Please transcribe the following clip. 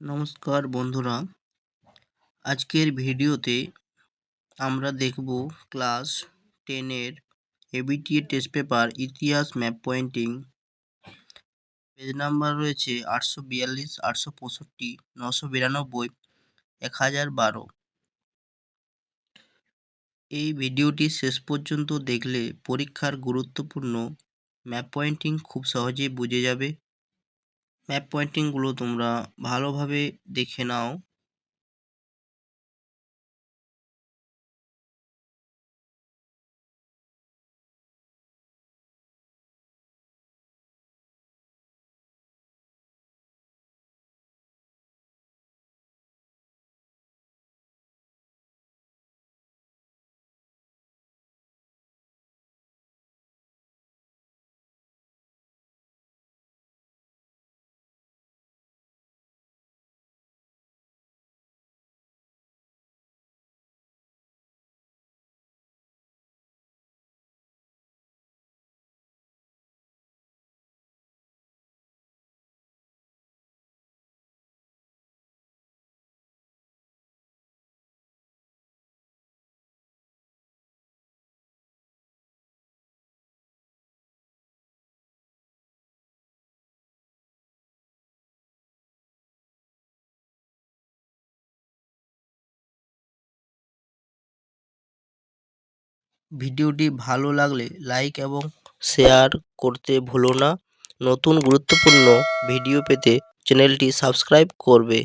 নমস্কার বন্ধুরা। আজকের ভিডিওতে আমরা দেখব ক্লাস টেনের এবিটিএ টেস্ট পেপার ইতিহাস ম্যাপ পয়েন্টিং পেজ নাম্বার রয়েছে আটশো বিয়াল্লিশ, আটশো পঁয়ষট্টি, নশো বিরানব্বই, এক হাজার বারো। এই ভিডিওটি শেষ পর্যন্ত দেখলে পরীক্ষার গুরুত্বপূর্ণ ম্যাপ পয়েন্টিং খুব সহজেই বুঝে যাবে। ম্যাপ পয়েন্টিংগুলো তোমরা ভালোভাবে দেখে নাও। ভিডিওটি ভালো লাগলে লাইক এবং শেয়ার করতে ভুলো না। নতুন গুরুত্বপূর্ণ ভিডিও পেতে চ্যানেলটি সাবস্ক্রাইব করবে।